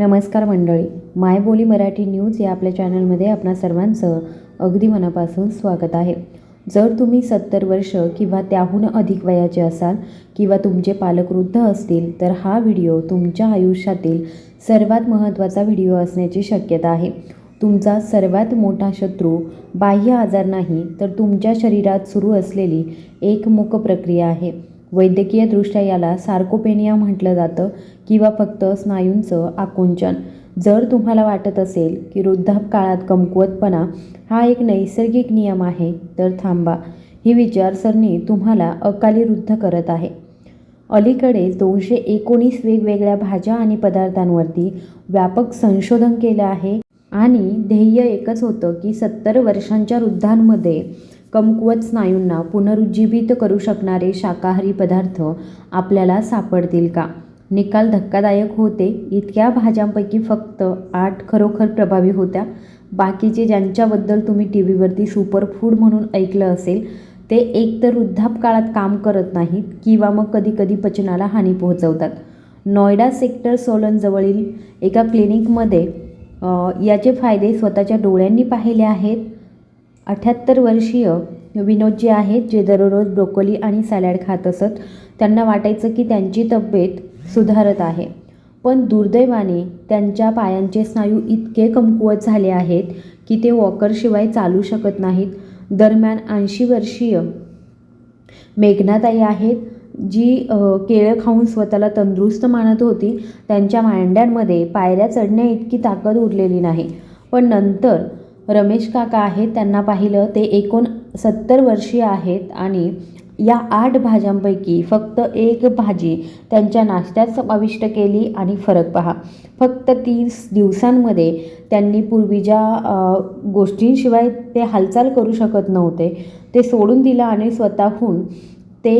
नमस्कार मंडळी मायबोली मराठी न्यूज या आपल्या चॅनलमध्ये आपणा सर्वांचं अगदी मनापासून स्वागत आहे. जर तुम्ही सत्तर वर्ष किंवा त्याहून अधिक वयाचे असाल किंवा तुमचे पालक वृद्ध असतील तर हा व्हिडिओ तुमच्या आयुष्यातील सर्वात महत्त्वाचा व्हिडिओ असण्याची शक्यता आहे. तुमचा सर्वात मोठा शत्रू बाह्य आजार नाही तर तुमच्या शरीरात सुरू असलेली एक मूक प्रक्रिया आहे. वैद्यकीयदृष्ट्या याला सार्कोपेनिया म्हटलं जातं किंवा फक्त स्नायूंचं आकुंचन. जर तुम्हाला वाटत असेल की वृद्धापकाळात कमकुवतपणा हा एक नैसर्गिक नियम आहे तर थांबा. ही विचारसरणी तुम्हाला अकाली वृद्ध करत आहे. अलीकडे दोनशे एकोणीस वेगवेगळ्या भाज्या आणि पदार्थांवरती व्यापक संशोधन केलं आहे आणि ध्येय एकच होतं की सत्तर वर्षांच्या वृद्धांमध्ये कमकुवत स्नायूंना पुनरुज्जीवित करू शकणारे शाकाहारी पदार्थ आपल्याला सापडतील का? निकाल धक्कादायक होते. इतक्या भाज्यांपैकी फक्त आठ खरोखर प्रभावी होत्या. बाकीचे ज्यांच्याबद्दल तुम्ही टी व्हीवरती सुपरफूड म्हणून ऐकलं असेल ते एकतर वृद्धापकाळात काम करत नाहीत किंवा मग कधीकधी पचनाला हानी पोहोचवतात. नॉयडा सेक्टर सोलनजवळील एका क्लिनिकमध्ये याचे फायदे स्वतःच्या डोळ्यांनी पाहिले आहेत. अठ्याहत्तर वर्षीय विनोद जे आहेत जे दररोज ब्रोकोली आणि सॅलॅड खात असत त्यांना वाटायचं की त्यांची तब्येत सुधारत आहे. पण दुर्दैवाने त्यांच्या पायांचे स्नायू इतके कमकुवत झाले आहेत की ते वॉकरशिवाय चालू शकत नाहीत. दरम्यान ऐंशी वर्षीय मेघनाताई आहेत जी केळं खाऊन स्वतःला तंदुरुस्त मानत होती. त्यांच्या मांड्यांमध्ये पायऱ्या चढण्या इतकी ताकद उरलेली नाही. पण नंतर रमेश काका आहेत त्यांना पाहिलं ते एकोण सत्तर वर्षीय आहेत आणि या आठ भाज्यांपैकी फक्त एक भाजी त्यांच्या नाश्त्यात समाविष्ट केली आणि फरक पहा. फक्त तीस दिवसांमध्ये त्यांनी पूर्वी ज्या गोष्टींशिवाय ते हालचाल करू शकत नव्हते ते सोडून दिलं आणि स्वतःहून ते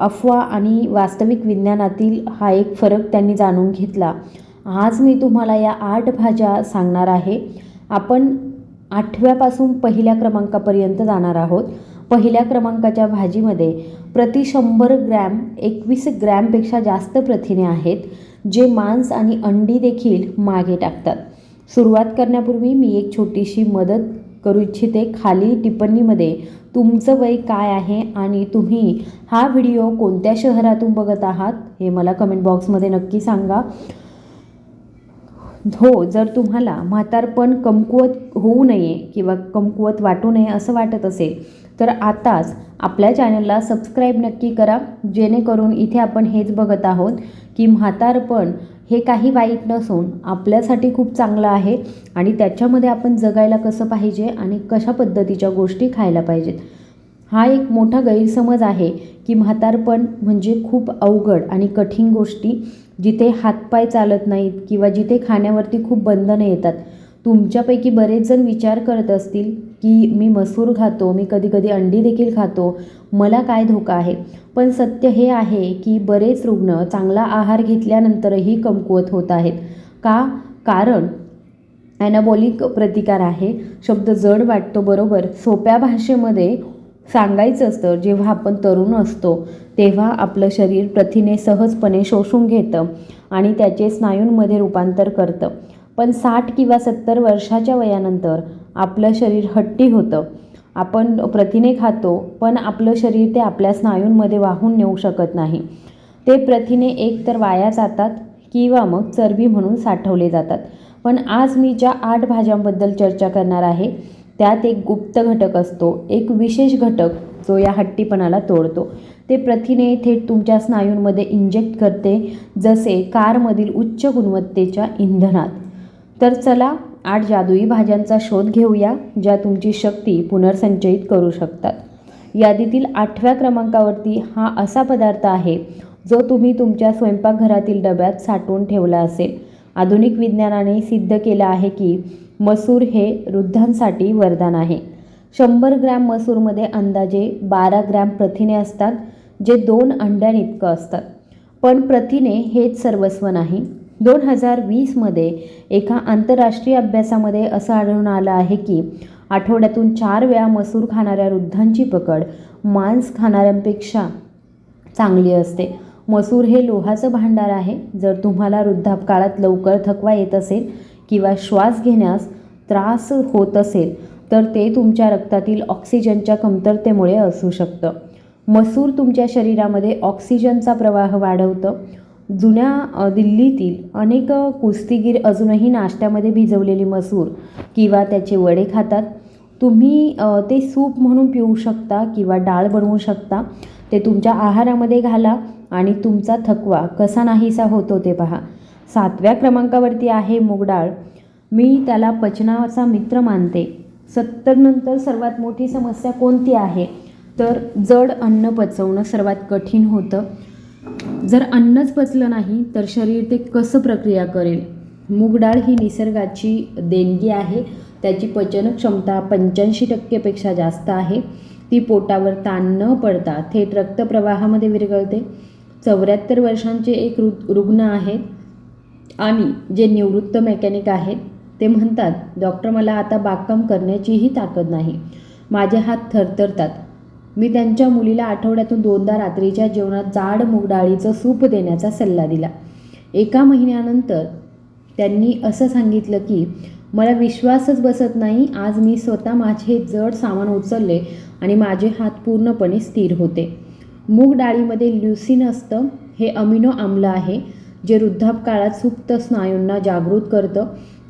अफवा आणि वास्तविक विज्ञानातील हा एक फरक त्यांनी जाणून घेतला. आज मी तुम्हाला या आठ भाज्या सांगणार आहे. आपण आठव्यापासून पहिल्या क्रमांकापर्यंत जाणार आहोत. पहिल्या क्रमांकाच्या भाजीमध्ये प्रति शंभर ग्रॅम एकवीस ग्रॅमपेक्षा जास्त प्रथिने आहेत जे मांस आणि अंडी देखील मागे टाकतात. सुरुवात करण्यापूर्वी मी एक छोटीशी मदत करू इच्छिते. खाली टिप्पणीमध्ये तुमचं वय काय आहे आणि तुम्ही हा व्हिडिओ कोणत्या शहरातून बघत आहात हे मला कमेंट बॉक्समध्ये नक्की सांगा. हो जर तुम्हाला म्हातारपण कमकुवत होऊ नये किंवा कमकुवत वाटू नये असं वाटत असेल तर आताच आपल्या चॅनलला सबस्क्राईब नक्की करा जेणेकरून इथे आपण हेच बघत आहोत की म्हातारपण हे काही वाईट नसून आपल्यासाठी खूप चांगलं आहे आणि त्याच्यामध्ये आपण जगायला कसं पाहिजे आणि कशा पद्धतीच्या गोष्टी खायला पाहिजेत. हा एक मोठा गैरसमज आहे की म्हातारपण म्हणजे खूप अवघड आणि कठीण गोष्टी जिथे हातपाय चालत नाहीत किंवा जिथे खाण्यावरती खूप बंधनं येतात तुमच्यापैकी बरेच जण विचार करत असतील की मी मसूर खातो मी कधीकधी अंडी देखील खातो मला काय धोका आहे? पण सत्य हे आहे की बरेच रुग्ण चांगला आहार घेतल्यानंतरही कमकुवत होत आहेत. का? कारण ॲनाबॉलिक प्रतिकार आहे. शब्द जड वाटतो बरोबर? सोप्या भाषेमध्ये सांगायचं असतं जेव्हा आपण तरुण असतो तेव्हा आपलं शरीर प्रथिने सहजपणे शोषून घेतं आणि त्याचे स्नायूंमध्ये रूपांतर करतं. पण साठ किंवा सत्तर वर्षाच्या वयानंतर आपलं शरीर हट्टी होतं. आपण प्रथिने खातो पण आपलं शरीर ते आपल्या स्नायूंमध्ये वाहून नेऊ शकत नाही. ते प्रथिने एकतर वाया जातात किंवा मग चरबी म्हणून साठवले जातात. पण आज मी ज्या आठ भाज्यांबद्दल चर्चा करणार आहे त्यात एक गुप्त घटक असतो एक विशेष घटक जो या हट्टीपणाला तोडतो. ते प्रथिने थेट तुमच्या स्नायूंमध्ये इंजेक्ट करते जसे कारमधील उच्च गुणवत्तेच्या इंधनात. तर चला आठ जादुई भाज्यांचा शोध घेऊया ज्या तुमची शक्ती पुनर्संचयित करू शकतात. यादीतील आठव्या क्रमांकावरती हा असा पदार्थ आहे जो तुम्ही तुमच्या स्वयंपाकघरातील डब्यात साठवून ठेवला असेल. आधुनिक विज्ञानाने सिद्ध केलं आहे की मसूर हे वृद्धांसाठी वरदान आहे. शंभर ग्रॅम मसूरमध्ये अंदाजे बारा ग्रॅम प्रथिने असतात जे दोन अंड्यांइतकं असतात. पण प्रथिने हेच सर्वस्व नाही. दोन हजार वीसमध्ये एका आंतरराष्ट्रीय अभ्यासामध्ये असं आढळून आलं आहे की आठवड्यातून चार वेळा मसूर खाणाऱ्या वृद्धांची पकड मांस खाणाऱ्यांपेक्षा चांगली असते. मसूर हे लोहाचं भांडार आहे. जर तुम्हाला वृद्धापकाळात लवकर थकवा येत असेल किंवा श्वास घेण्यास त्रास होत असेल तर ते तुमच्या रक्तातील ऑक्सिजनच्या कमतरतेमुळे असू शकतं. मसूर तुमच्या शरीरामध्ये ऑक्सिजनचा प्रवाह वाढवतं. जुन्या दिल्लीतील अनेक कुस्तीगीर अजूनही नाश्त्यामध्ये भिजवलेली मसूर किंवा त्याचे वडे खातात. तुम्ही ते सूप म्हणून पिऊ शकता किंवा डाळ बनवू शकता. ते तुमच्या आहारामध्ये घाला आणि तुमचा थकवा कसा नाहीसा होतो ते पहा. सातव्या क्रमांकावरती आहे मूगडाळ. मी त्याला पचनाचा मित्र मानते. सत्तर नंतर सर्वात मोठी समस्या कोणती आहे? तर जड अन्न पचवणं सर्वात कठीण होतं. जर अन्नच पचलं नाही तर शरीर ते कसं प्रक्रिया करेल? मूगडाळ ही निसर्गाची देणगी आहे. त्याची पचन क्षमता पंच्याऐंशी टक्केपेक्षा जास्त आहे. ती पोटावर ताण न पडता थेट रक्तप्रवाहामध्ये विरघळते. चौऱ्याहत्तर वर्षांचे एक रु रुग्ण आहेत. आणि जे निवृत्त मेकॅनिक आहेत ते म्हणतात डॉक्टर मला आता बागकाम करण्याचीही ताकद नाही. माझे हात थरथरतात. मी त्यांच्या मुलीला आठवड्यातून दोनदा रात्रीच्या जेवणात जाड मूग डाळीचं सूप देण्याचा सल्ला दिला. एका महिन्यानंतर त्यांनी असं सांगितलं की मला विश्वासच बसत नाही आज मी स्वतः माझे जड सामान उचलले आणि माझे हात पूर्णपणे स्थिर होते. मूग डाळीमध्ये ल्युसिन असतं हे अमिनो आम्ल आहे. जे वृद्धापकाळात सुप्त स्नायूंना जागृत करतं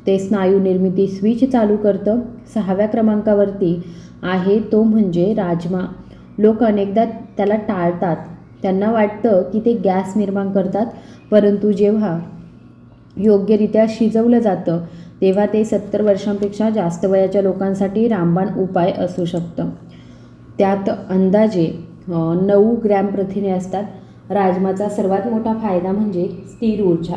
ते स्नायू निर्मिती स्विच चालू करतं. सहाव्या क्रमांकावरती आहे तो म्हणजे राजमा. लोक अनेकदा त्याला टाळतात. त्यांना वाटतं की ते गॅस निर्माण करतात परंतु जेव्हा योग्यरित्या शिजवलं जातं तेव्हा ते सत्तर वर्षांपेक्षा जास्त वयाच्या लोकांसाठी रामबाण उपाय असू शकतं. त्यात अंदाजे नऊ ग्रॅम प्रथिने असतात. राजमाचा सर्वात मोठा फायदा म्हणजे स्थिर ऊर्जा.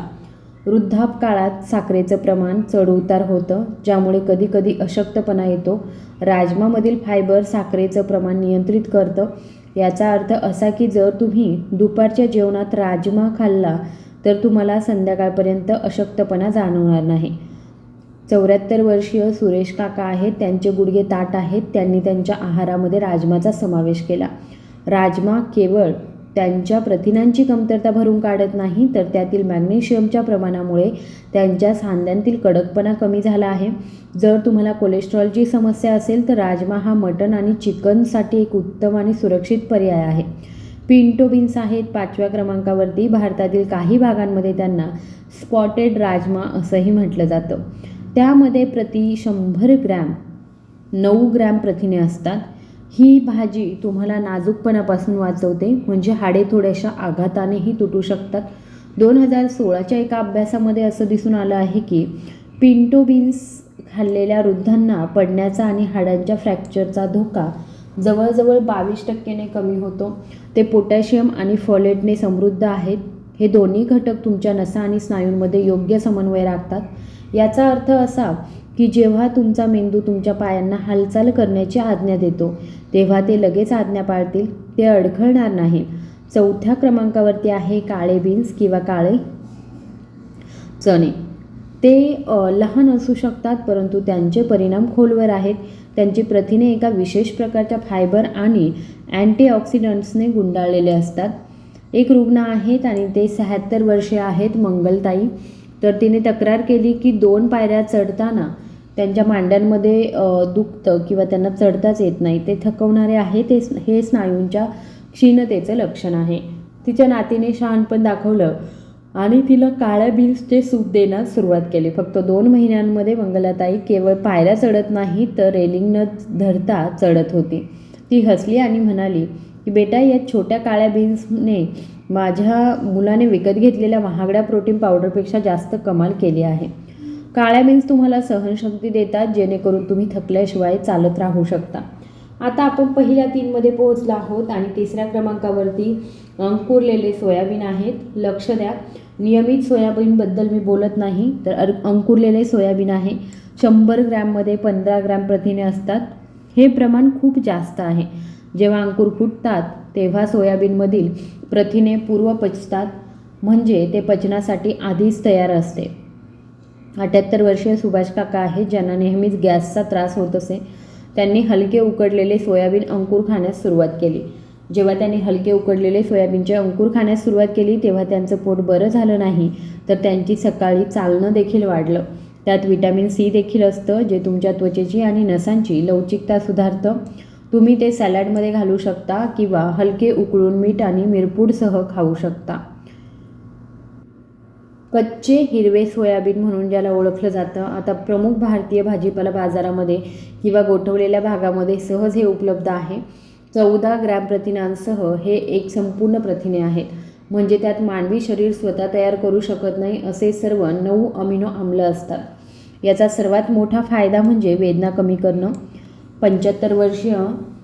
वृद्धापकाळात साखरेचं प्रमाण चढउतार होतं ज्यामुळे कधीकधी अशक्तपणा येतो. राजमामधील फायबर साखरेचं प्रमाण नियंत्रित करतं. याचा अर्थ असा की जर तुम्ही दुपारच्या जेवणात राजमा खाल्ला तर तुम्हाला संध्याकाळपर्यंत अशक्तपणा जाणवणार नाही. चौऱ्याहत्तर वर्षीय सुरेश काका आहेत त्यांचे गुडघे ताट आहेत त्यांनी त्यांच्या आहारामध्ये राजमाचा समावेश केला. राजमा केवळ त्यांच्या प्रथिनांची कमतरता भरून काढत नाही तर त्यातील मॅग्नेशियमच्या प्रमाणामुळे त्यांच्या सांध्यांतील कडकपणा कमी झाला आहे. जर तुम्हाला कोलेस्ट्रॉलची समस्या असेल तर राजमा हा मटण आणि चिकनसाठी एक उत्तम आणि सुरक्षित पर्याय आहे. पिंटो बीन्स आहेत पाचव्या क्रमांकावरती. भारतातील काही भागांमध्ये त्यांना स्पॉटेड राजमा असंही म्हटलं जातं. त्यामध्ये प्रति शंभर ग्रॅम नऊ ग्रॅम प्रथिने असतात. ही भाजी तुम्हाला नाजूकपणापासून वाचवते म्हणजे हाडे थोड्याशा आघातानेही तुटू शकतात. दोन हजार सोळाच्या एका अभ्यासामध्ये असं दिसून आलं आहे की पिंटो बीन्स खाल्लेल्या वृद्धांना पडण्याचा आणि हाडांच्या फ्रॅक्चरचा धोका जवळजवळ बावीस टक्क्याने कमी होतो. ते पोटॅशियम आणि फॉलेटने समृद्ध आहेत. हे दोन्ही घटक तुमच्या नसा आणि स्नायूंमध्ये योग्य समन्वय राखतात. याचा अर्थ असा की जेव्हा तुमचा मेंदू तुमच्या पायांना हालचाल करण्याची आज्ञा देतो तेव्हा ते लगेच आज्ञा पाळतील ते अडखळणार नाही. चौथ्या क्रमांकावरती आहे काळे बीन्स किंवा काळे चणे. ते लहान असू शकतात परंतु त्यांचे परिणाम खोलवर आहेत. त्यांची प्रथिने एका विशेष प्रकारच्या फायबर आणि अँटीऑक्सिडंट्सने गुंडाळलेले असतात. एक रुग्ण आहेत आणि ते शहात्तर वर्षे आहेत मंगलताई. तर तिने तक्रार केली की दोन पायऱ्या चढताना त्यांच्या मांड्यांमध्ये दुखतं किंवा त्यांना चढताच येत नाही. ते थकवणारे आहे ते हे स्नायूंच्या क्षीणतेचं लक्षण आहे. तिच्या नातीने शहाणपण दाखवलं आणि तिला काळ्या बीन्सचे सूप देण्यास सुरुवात केली. फक्त दोन महिन्यांमध्ये मंगलाताई केवळ पायऱ्या चढत नाही तर रेलिंग न धरता चढत होती. ती हसली आणि म्हणाली की बेटा या छोट्या काळ्या बीन्सने माझ्या मुलाने विकत घेतलेल्या महागड्या प्रोटीन पावडरपेक्षा जास्त कमाल केली आहे. काळ्या बीन्स तुम्हाला सहनशक्ती देतात जेणेकरून तुम्ही थकल्याशिवाय चालत राहू शकता. आता आपण पहिल्या तीनमध्ये पोहोचलो आहोत आणि तिसऱ्या क्रमांकावरती अंकुरलेले सोयाबीन आहेत. लक्ष द्या. नियमित सोयाबीनबद्दल मी बोलत नाही तर अंकुरलेले सोयाबीन आहे. शंभर ग्रॅममध्ये पंधरा ग्रॅम प्रथिने असतात. हे प्रमाण खूप जास्त आहे. जेव्हा अंकुर फुटतात तेव्हा सोयाबीनमधील प्रथिने पूर्व पचतात. म्हणजे ते पचनासाठी आधीच तयार असते. अठ्याहत्तर वर्षीय सुभाष काका आहेत ज्यांना नेहमीच गॅसचा त्रास होत असे. त्यांनी हलके उकडलेले सोयाबीन अंकुर खाण्यास सुरुवात केली. जेव्हा त्यांनी हलके उकडलेले सोयाबीनचे अंकुर खाण्यास सुरुवात केली तेव्हा त्यांचं पोट बरं झालं नाही तर त्यांची सकाळी चालणं देखील वाढलं. त्यात विटॅमिन सी देखील असतं जे तुमच्या त्वचेची आणि नसांची लवचिकता सुधारतं. तुम्ही ते सॅलॅडमध्ये घालू शकता किंवा हलके उकळून मीठ आणि मिरपूडसह खाऊ शकता. कच्चे हिरवे सोयाबीन म्हणून ज्याला ओळखलं जातं आता प्रमुख भारतीय भाजीपाला बाजारामध्ये किंवा गोठवलेल्या भागामध्ये सहज हे उपलब्ध आहे. चौदा ग्रॅम प्रथिनांसह हे एक संपूर्ण प्रथिने आहेत. म्हणजे त्यात मानवी शरीर स्वतः तयार करू शकत नाही असे सर्व नऊ अमिनो आम्ल असतात. याचा सर्वात मोठा फायदा म्हणजे वेदना कमी करणं. पंच्याहत्तर वर्षीय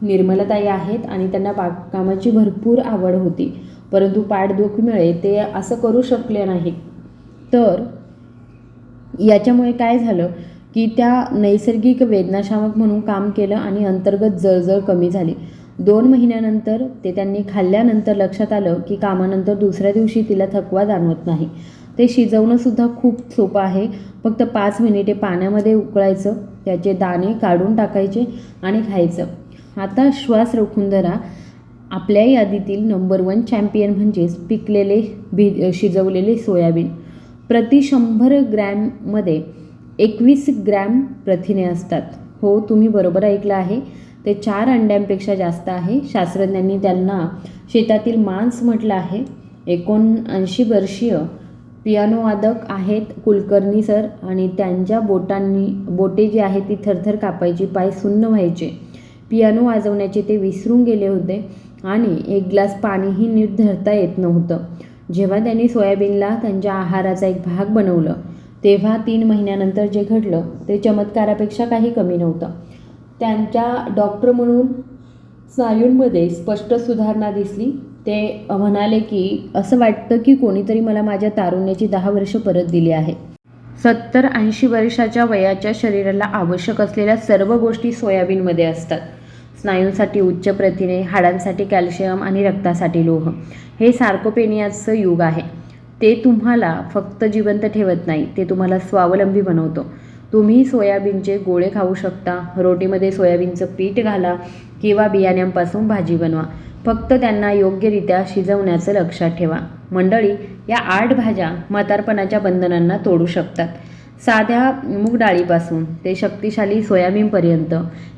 निर्मलताई आहेत आणि त्यांना बागकामाची भरपूर आवड होती. परंतु पाठदुखीमुळे ते असं करू शकले नाहीत. तर याच्यामुळे काय झालं की त्या नैसर्गिक वेदनाशामक म्हणून काम केलं आणि अंतर्गत जळजळ कमी झाली. दोन महिन्यानंतर ते त्यांनी खाल्ल्यानंतर लक्षात आलं की कामानंतर दुसऱ्या दिवशी तिला थकवा जाणवत नाही. ते शिजवणंसुद्धा खूप सोपं आहे. फक्त पाच मिनिटे पाण्यामध्ये उकळायचं त्याचे दाणे काढून टाकायचे आणि खायचं. आता श्वास रोखून धरा आपल्या यादीतील नंबर वन चॅम्पियन म्हणजेच पिकलेले भि शिजवलेले सोयाबीन. प्रति शंभर ग्रॅममध्ये एकवीस ग्रॅम प्रथिने असतात. हो तुम्ही बरोबर ऐकलं आहे. ते चार अंड्यांपेक्षा जास्त आहे. शास्त्रज्ञांनी त्यांना शेतातील मांस म्हटलं आहे. एकोणऐंशी वर्षीय पियानोवादक आहेत कुलकर्णी सर आणि त्यांच्या बोटांनी बोटे जी आहेत ती थरथर कापायची पाय सुन्न व्हायचे. पियानो वाजवण्याचे ते विसरून गेले होते आणि एक ग्लास पाणीही नीट धरता येत नव्हतं. जेव्हा त्यांनी सोयाबीनला त्यांच्या आहाराचा एक भाग बनवलं तेव्हा तीन महिन्यानंतर जे घडलं ते चमत्कारापेक्षा काही कमी नव्हतं. त्यांच्या डॉक्टर म्हणून स्नायूंमध्ये स्पष्ट सुधारणा दिसली. ते म्हणाले की असं वाटतं की कोणीतरी मला माझ्या तारुण्याची दहा वर्ष परत दिली आहे. सत्तर ऐंशी वर्षाच्या वयाच्या शरीराला आवश्यक असलेल्या सर्व गोष्टी सोयाबीनमध्ये असतात. स्नायूंसाठी उच्च प्रथिने हाडांसाठी कॅल्शियम आणि रक्तासाठी लोह. हे सार्कोपेनियाचं युग आहे. ते तुम्हाला फक्त जिवंत ठेवत नाही ते तुम्हाला स्वावलंबी बनवतो. तुम्ही सोयाबीनचे गोळे खाऊ शकता. रोटीमध्ये सोयाबीनचं पीठ घाला किंवा बियाण्यांपासून भाजी बनवा. फक्त त्यांना योग्यरित्या शिजवण्याचं लक्षात ठेवा. मंडळी या आठ भाज्या म्हातारपणाच्या बंधनांना तोडू शकतात. साध्या मूगडाळीपासून ते शक्तिशाली सोयाबीनपर्यंत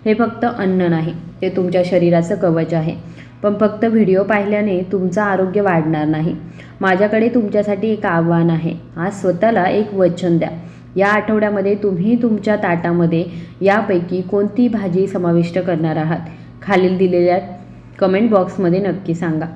हे फक्त अन्न नाही ते तुमच्या शरीराचं कवच आहे. पण फक्त व्हिडिओ पाहिल्याने तुमचं आरोग्य वाढणार नाही. माझ्याकडे तुमच्यासाठी एक आव्हान आहे. आज स्वतःला एक वचन द्या. या आठवड्यामध्ये तुम्ही तुमच्या ताटामध्ये यापैकी कोणती भाजी समाविष्ट करणार आहात? खालील दिलेल्या कमेंट बॉक्समध्ये नक्की सांगा.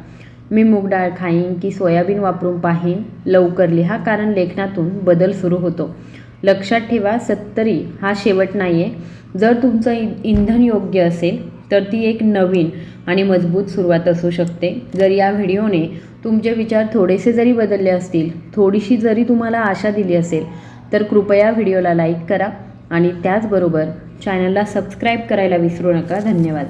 मी मूग डाळ खाईन की सोयाबीन वापरून पाहीन? लवकर लिहा कारण लेखनातून बदल सुरू होतो. लक्षात ठेवा सत्तरी हा शेवट नाही आहे जर तुमचं इ इंधन योग्य असेल तर ती एक नवीन आणि मजबूत सुरुवात असू शकते. जर या व्हिडिओने तुमचे विचार थोडेसे जरी बदलले असतील थोडीशी जरी तुम्हाला आशा दिली असेल तर कृपया व्हिडिओला लाईक करा आणि त्याचबरोबर चॅनलला सबस्क्राईब करायला विसरू नका. धन्यवाद.